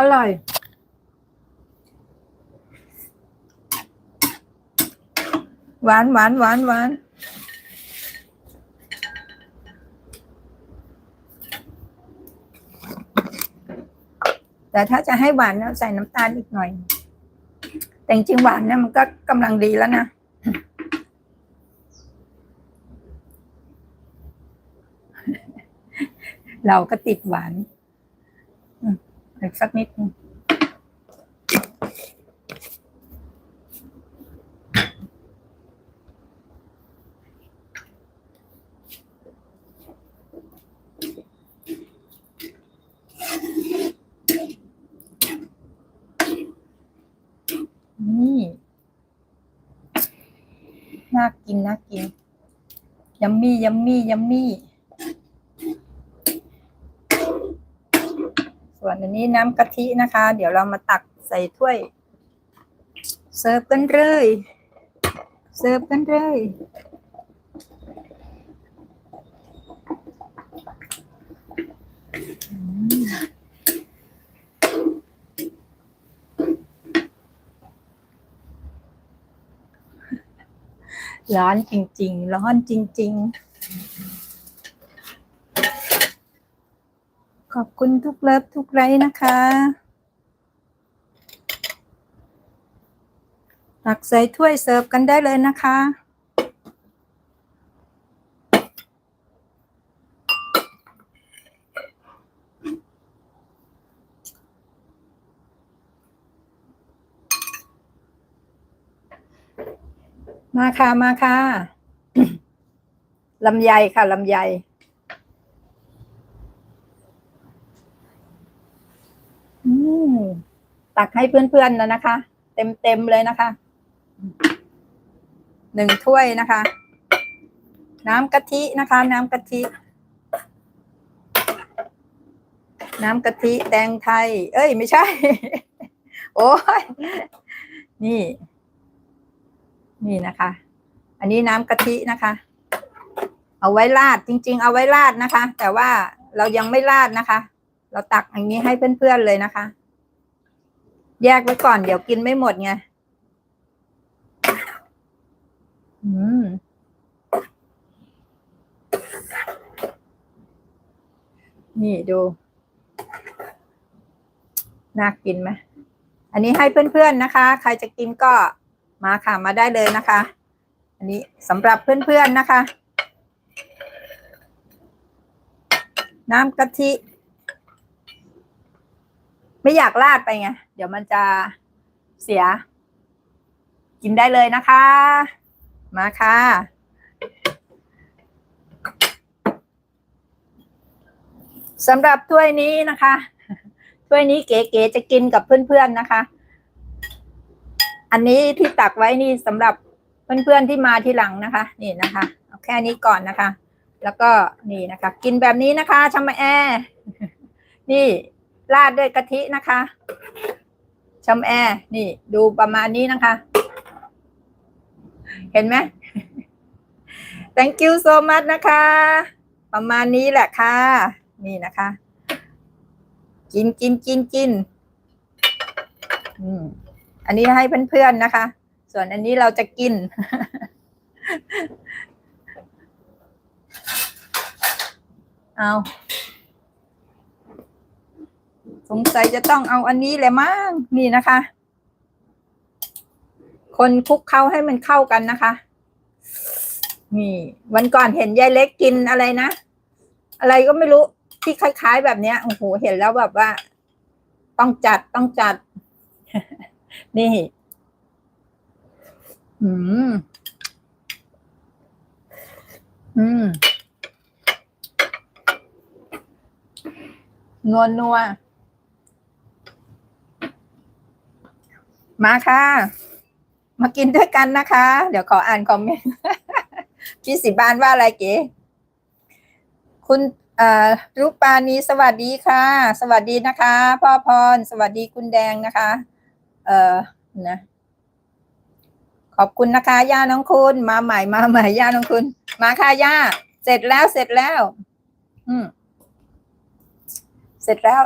อร่อย หวานหวานหวานหวานแต่ถ้าจะให้หวานนะใส่น้ำตาลอีกหน่อย แต่จริงหวานเนี่ยมันก็กำลังดีแล้วนะเราก็ติดหวาน อีกสักนิดนึงนี่น่ากินน่ากินยัมมี่ยัมมี่ยัมมี่ ส่วนอันนี้น้ำกะทินะคะ เดี๋ยวเรามาตักใส่ถ้วย เสิร์ฟกันเลยเสิร์ฟกันเลยร้อนจริง ๆ ร้อนจริง ๆ ขอบคุณทุกเลิฟทุกไลค์นะคะ ตักใส่ถ้วยเสิร์ฟกันได้เลยนะคะมาค่ะ มาค่ะ ลำไยค่ะ ลำไย อืม ตักให้เพื่อนๆแล้วนะคะ เต็มๆเลยนะคะ หนึ่งถ้วยนะคะ น้ำกะทินะคะ น้ำกะทิ น้ำกะทิแตงไทย เอ้ย ไม่ใช่ โอ้ยนี่ นี่นะคะ อันนี้น้ำกะทินะคะ เอาไว้ราดจริง ๆ เอาไว้ราดนะคะ แต่ว่าเรายังไม่ราดนะคะ เราตักอย่างนี้ให้เพื่อนๆเลยนะคะ แยกไว้ก่อนเดี๋ยวกินไม่หมดไง อืม นี่ดู น่ากินไหม อันนี้ให้เพื่อนๆนะคะ ใครจะกินก็มาค่ะ มาได้เลยนะคะ อันนี้สำหรับเพื่อนๆนะคะ น้ำกะทิ ไม่อยากราดไปไง เดี๋ยวมันจะเสีย กินได้เลยนะคะ มาค่ะ สำหรับถ้วยนี้นะคะ ถ้วยนี้เก๋ๆจะกินกับเพื่อนๆนะคะ อันนี้ที่ตักไว้นี่สำหรับเพื่อนๆที่มาทีหลังนะคะ นี่นะคะเอาแค่นี้ก่อนนะคะ แล้วก็นี่นะคะ กินแบบนี้นะคะชมแอ นี่ ราดด้วยกะทินะคะชมแอนี่ ดูประมาณนี้นะคะ เห็นไหม thank you so much นะคะ ประมาณนี้แหละค่ะ นี่นะคะ กินกินกินกินอันนี้ให้เพื่อนๆนะคะ ส่วนอันนี้เราจะกิน เอา สงสัยจะต้องเอาอันนี้แหละมั้งนี่นะคะ คนคลุกเข้าให้มันเข้ากันนะคะ นี่ วันก่อนเห็นยายเล็กกินอะไรนะ อะไรก็ไม่รู้ที่คล้าย ๆ แบบเนี้ยโอ้โหเห็นแล้วแบบว่า ต้องจัดต้องจัด นี่ อืม อืมนัวนัว มาค่ะ มากินด้วยกันนะคะ เดี๋ยวขออ่านคอมเมนต์พี่สิบานว่าอะไรเก๋คุณรูปปานีสวัสดีค่ะ สวัสดีนะคะ พ่อพร สวัสดีคุณแดงนะคะ เออนะ ขอบคุณนะคะ ย่าน้องคุณ มาใหม่มาใหม่ย่าน้องคุณ มาค่ะย่า เสร็จแล้วเสร็จแล้ว อืม เสร็จแล้ว